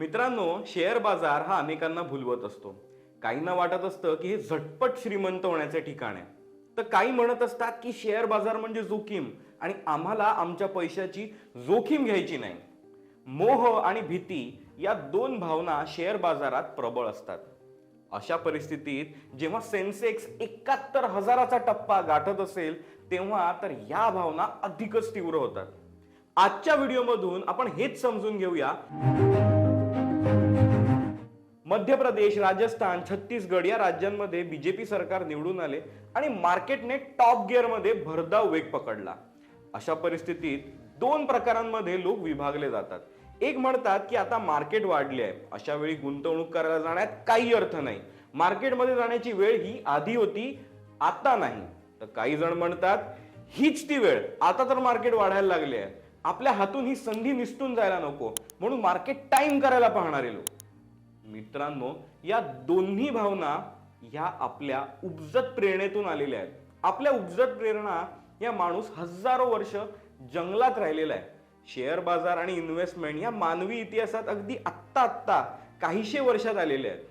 मित्रांनो शेअर बाजार हा अनेकांना भुलवत असतो. काहींना वाटत असतं की हे झटपट श्रीमंत होण्याचे ठिकाण आहे. तर काही म्हणत असतात की शेअर बाजार म्हणजे जोखीम आणि आम्हाला आमच्या पैशाची जोखीम घ्यायची नाही. मोह आणि भीती या दोन भावना शेअर बाजारात प्रबळ असतात. अशा परिस्थितीत जेव्हा सेन्सेक्स एकाहत्तर हजाराचा टप्पा गाठत असेल तेव्हा तर या भावना अधिकच तीव्र होतात. आजच्या व्हिडिओमधून आपण हेच समजून घेऊया. मध्य प्रदेश राजस्थान छत्तीसगड या राज्यांमध्ये बीजेपी सरकार निवडून आले आणि मार्केटने टॉप गिअरमध्ये भरधाव वेग पकडला. अशा परिस्थितीत दोन प्रकारांमध्ये लोक विभागले जातात. एक म्हणतात की आता मार्केट वाढले आहे. अशा वेळी गुंतवणूक करायला जाण्यात काही अर्थ नाही. मार्केटमध्ये जाण्याची वेळ ही आधी होती आता नाही. तर काही जण म्हणतात हीच ती वेळ. आता तर मार्केट वाढायला लागले आहे. आपल्या हातून ही संधी निसटून जायला नको. म्हणून मार्केट टाइम करायला पाहणारे लोक. मित्रांनो या दोन्ही भावना ह्या आपल्या उपजत प्रेरणेतून आलेल्या आहेत. आपल्या उपजत प्रेरणा या माणूस हजारो वर्ष जंगलात राहिलेला आहे. शेअर बाजार आणि इन्व्हेस्टमेंट या मानवी इतिहासात अगदी आत्ता आत्ता काहीशे वर्षात आलेल्या आहेत.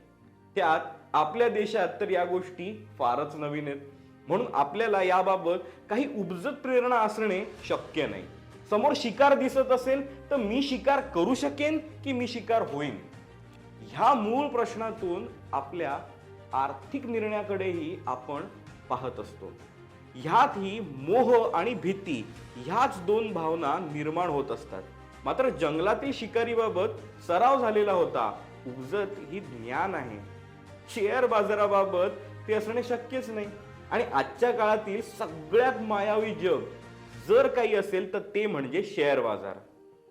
त्यात आपल्या देशात तर या गोष्टी फारच नवीन आहेत. म्हणून आपल्याला याबाबत काही उपजत प्रेरणा असणे शक्य नाही. समोर शिकार दिसत असेल तर मी शिकार करू शकेन की मी शिकार होईन? ह्या मूळ प्रश्नातून आपल्या आर्थिक निर्णयाकडेही आपण पाहत असतो. ह्यात ही मोह आणि भीती ह्याच दोन भावना निर्माण होत असतात. मात्र जंगलातील शिकारीबाबत सराव झालेला होता. उगजत ही ज्ञान आहे. शेअर बाजाराबाबत ते असणे शक्यच नाही. आणि आजच्या काळातील सगळ्यात मायावी जग जर काही असेल तर ते म्हणजे शेअर बाजार.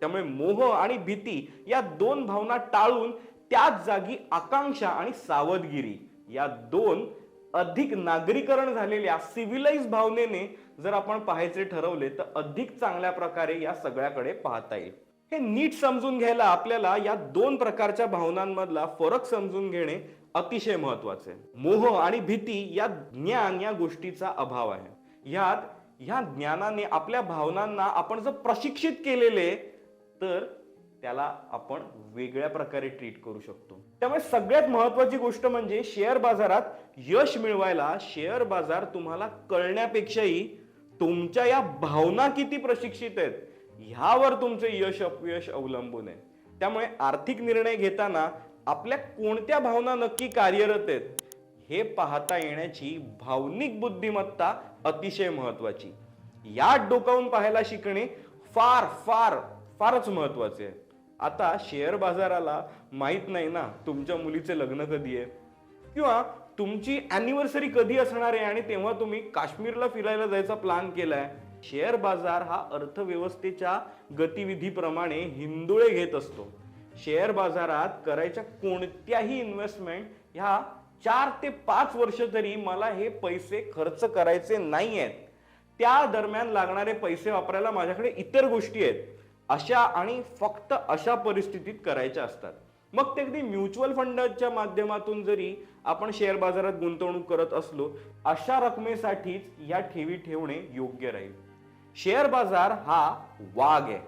त्यामुळे मोह आणि भीती या दोन भावना टाळून त्याच जागी आकांक्षा आणि सावधगिरी या दोन अधिक नागरीकरण झालेल्या सिव्हिलाइज भावनेने जर आपण पाहायचे ठरवले तर अधिक चांगल्या प्रकारे या सगळ्याकडे पाहता येईल. हे नीट समजून घ्यायला आपल्याला या दोन प्रकारच्या भावनांमधला फरक समजून घेणे अतिशय महत्त्वाचे मोह आणि भीती या ज्ञान या गोष्टीचा अभाव आहे. ह्यात ह्या ज्ञानाने आपल्या भावनांना आपण जर प्रशिक्षित केलेले तर त्याला आपण वेगळ्या प्रकारे ट्रीट करू शकतो. त्यामुळे सगळ्यात महत्वाची गोष्ट म्हणजे शेअर बाजारात यश मिळवायला शेअर बाजार तुम्हाला कळण्यापेक्षाही तुमच्या या भावना किती प्रशिक्षित आहेत ह्यावर तुमचे यश अपयश अवलंबून आहे. त्यामुळे आर्थिक निर्णय घेताना आपल्या कोणत्या भावना नक्की कार्यरत आहेत हे पाहता येण्याची भावनिक बुद्धिमत्ता अतिशय महत्वाची यात डोकावून पाहायला शिकणे फार फार फारच महत्त्वाचे आहे. आता शेअर बाजाराला माहीत नाही ना तुमच्या मुलीचे लग्न कधी आहे. किंवा तुमची अॅनिव्हर्सरी कधी असणार आहे आणि तेव्हा तुम्ही काश्मीरला फिरायला जायचा प्लॅन केलाय. शेअर बाजार हा अर्थव्यवस्थेच्या गतिविधीप्रमाणे हिंदुळे घेत असतो. शेअर बाजारात करायच्या कोणत्याही इन्व्हेस्टमेंट ह्या चार ते पाच वर्ष तरी मला हे पैसे खर्च करायचे नाही आहेत त्या दरम्यान लागणारे पैसे वापरायला माझ्याकडे इतर गोष्टी आहेत. अशा आणि फक्त अशा परिस्थितीत करायच्या असतात. मग ते अगदी म्युच्युअल फंडाच्या माध्यमातून जरी आपण शेअर बाजारात गुंतवणूक करत असलो अशा रकमेसाठीच या ठेवी ठेवणे योग्य राहील. शेअर बाजार हा वाघ आहे.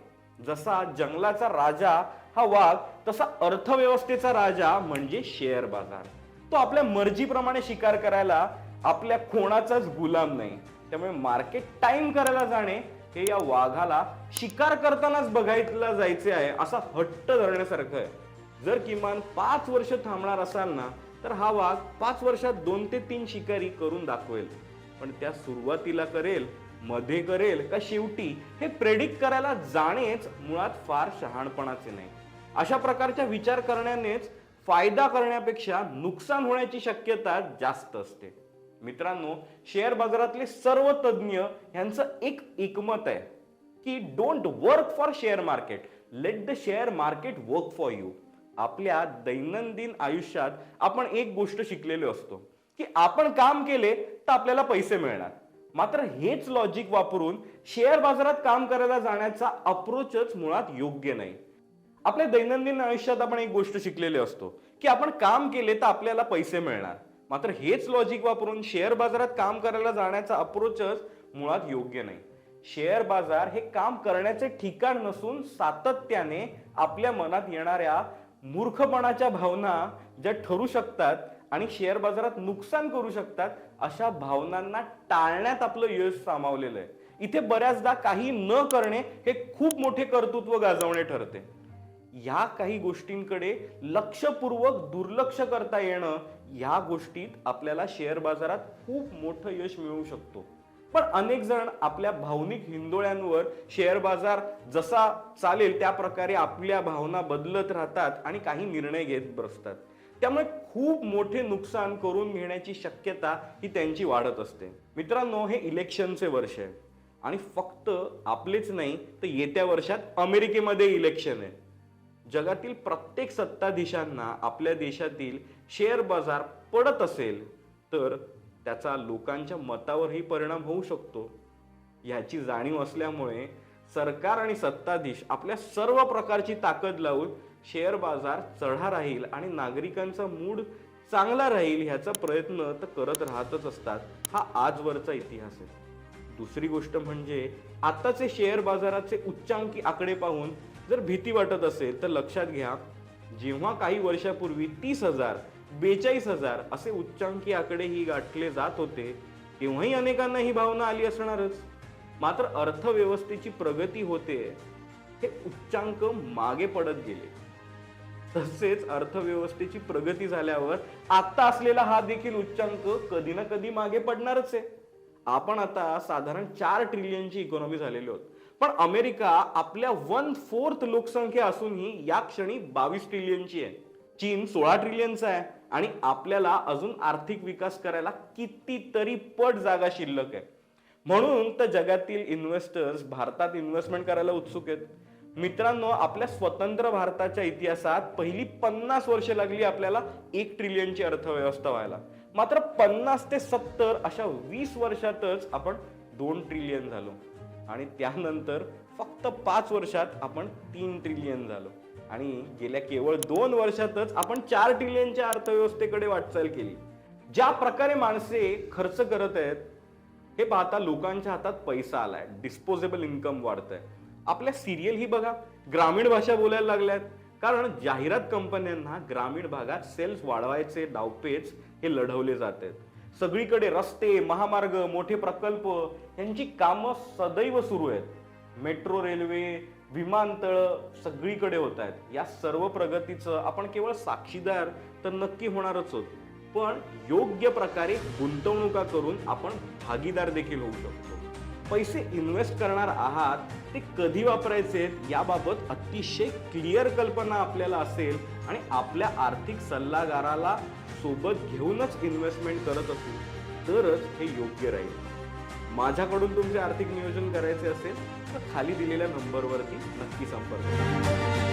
जसा जंगलाचा राजा हा वाघ तसा अर्थव्यवस्थेचा राजा म्हणजे शेअर बाजार. तो आपल्या मर्जीप्रमाणे शिकार करायला आपल्या कोणाचाच गुलाम नाही. त्यामुळे मार्केट टाइम करायला जाणे हे या वाघाला शिकार करतानाच बघायला जायचे आहे असा हट्ट धरण्यासारखं आहे. जर किमान पाच वर्ष थांबणार असाल ना तर हा वाघ पाच वर्षात दोन ते तीन शिकारी करून दाखवेल. पण त्या सुरुवातीला करेल मध्ये करेल का शेवटी हे प्रेडिक्ट करायला जाणेच मुळात फार शहाणपणाचे नाही. अशा प्रकारच्या विचार करण्यानेच फायदा करण्यापेक्षा नुकसान होण्याची शक्यता जास्त असते. मित्रांनो शेअर बाजारातले सर्व तज्ज्ञ यांचं एक एकमत आहे की don't work for share market let the share market work for you आपल्या दैनंदिन आयुष्यात आपण एक गोष्ट शिकलेलो असतो की आपण काम केले तर आपल्याला पैसे मिळणार. मात्र हेच लॉजिक वापरून शेअर बाजारात काम करायला जाण्याचा अप्रोचच मुळात योग्य नाही. आपल्या दैनंदिन आयुष्यात आपण एक गोष्ट शिकलेले असतो की आपण काम केले तर आपल्याला पैसे मिळणार. मात्र हेच लॉजिक वापरून शेअर बाजारात काम करायला जाण्याचा अप्रोचच मुळात योग्य नाही. शेअर बाजार हे काम करण्याचे ठिकाण नसून सातत्याने आपल्या मनात येणाऱ्या मूर्खपणाच्या भावना ज्या ठरू शकतात आणि शेअर बाजारात नुकसान करू शकतात अशा भावनांना टाळण्यात आपलं यश सामावलेलं आहे. इथे बऱ्याचदा काही न करणे हे खूप मोठे कर्तृत्व गाजवणे ठरते. या काही गोष्टींकडे लक्षपूर्वक दुर्लक्ष करता येणं ह्या गोष्टीत आपल्याला शेअर बाजारात खूप मोठं यश मिळू शकतो. पण अनेक जण आपल्या भावनिक हिंदोळ्यांवर शेअर बाजार जसा चालेल त्या प्रकारे आपल्या भावना बदलत राहतात आणि काही निर्णय घेत बसतात. त्यामुळे खूप मोठे नुकसान करून घेण्याची शक्यता ही त्यांची वाढत असते. मित्रांनो हे इलेक्शनचे वर्ष आहे आणि फक्त आपलेच नाही तर येत्या वर्षात अमेरिकेमध्ये इलेक्शन आहे. जगातील प्रत्येक सत्ताधीशांना आपल्या देशातील शेअर बाजार पडत असेल तर त्याचा लोकांच्या मतावरही परिणाम होऊ शकतो. ह्याची जाणीव असल्यामुळे सरकार आणि सत्ताधीश आपल्या सर्व प्रकारची ताकद लावून शेअर बाजार चढा राहील आणि नागरिकांचा मूड चांगला राहील ह्याचा प्रयत्न तर करत राहतच असतात हा आजवरचा इतिहास आहे. दुसरी गोष्ट म्हणजे आताचे शेअर बाजाराचे उच्चांकी आकडे पाहून जर भीती वाटत असेल तर लक्षात घ्या जेव्हा काही वर्षापूर्वी तीस हजार बेचाळीस हजार असे उच्चांकी आकडे ही गाठले जात होते तेव्हाही अनेकांना ही भावना आली असणारच. मात्र अर्थव्यवस्थेची प्रगती होते हे उच्चांक मागे पडत गेले. तसेच अर्थव्यवस्थेची प्रगती झाल्यावर आता असलेला हा देखील उच्चांक कधी ना कधी मागे पडणारच आहे. आपण आता साधारण चार ट्रिलियनची इकॉनॉमी झालेली आहोत. पण अमेरिका आपल्या वन फोर्थ लोकसंख्या असूनही या क्षणी बावीस ट्रिलियनची आहे. चीन सोळा ट्रिलियनचा आहे. आणि आपल्याला अजून आर्थिक विकास करायला कितीतरी पट जागा शिल्लक आहे. म्हणून तर जगातील इन्व्हेस्टर्स भारतात इन्व्हेस्टमेंट करायला उत्सुक आहेत. मित्रांनो आपल्या स्वतंत्र भारताच्या इतिहासात पहिली पन्नास वर्षे लागली आपल्याला एक ट्रिलियनची अर्थव्यवस्था व्हायला. मात्र पन्नास ते सत्तर अशा वीस वर्षातच आपण दोन ट्रिलियन झालो. आणि त्यानंतर फक्त पाच वर्षात आपण तीन ट्रिलियन झालो. आणि गेल्या केवळ दोन वर्षातच आपण चार ट्रिलियनच्या अर्थव्यवस्थेकडे वाटचाल केली. ज्या प्रकारे माणसे खर्च करत आहेत हे पाहता लोकांच्या हातात पैसा आलाय डिस्पोजेबल इन्कम आहे आपल्या सिरियल ही बघा ग्रामीण भाषा बोलायला लागल्यात. कारण जाहिरात कंपन्यांना ग्रामीण भागात सेल्स वाढवायचे डावपेच हे लढवले जात आहेत सगळीकडे रस्ते महामार्ग मोठे प्रकल्प यांची कामं सदैव सुरू आहेत. मेट्रो रेल्वे विमानतळ सगळीकडे होत आहेत. या सर्व प्रगतीचं आपण केवळ साक्षीदार तर नक्की होणारच आहोत पण योग्य प्रकारे गुंतवणुका करून आपण भागीदार देखील होऊ शकतो. पैसे इन्व्हेस्ट करणार आहात ते कधी वापरायचे याबाबत अतिशय क्लिअर कल्पना आपल्याला असेल आणि आपल्या आर्थिक सल्लागाराला सोबत घेऊनच इन्व्हेस्टमेंट करत असू. तरच हे योग्य राहील. माझ्याकडून तुमचे आर्थिक नियोजन करायचे असेल तर खाली दिलेल्या नंबरवरती नक्की संपर्क करा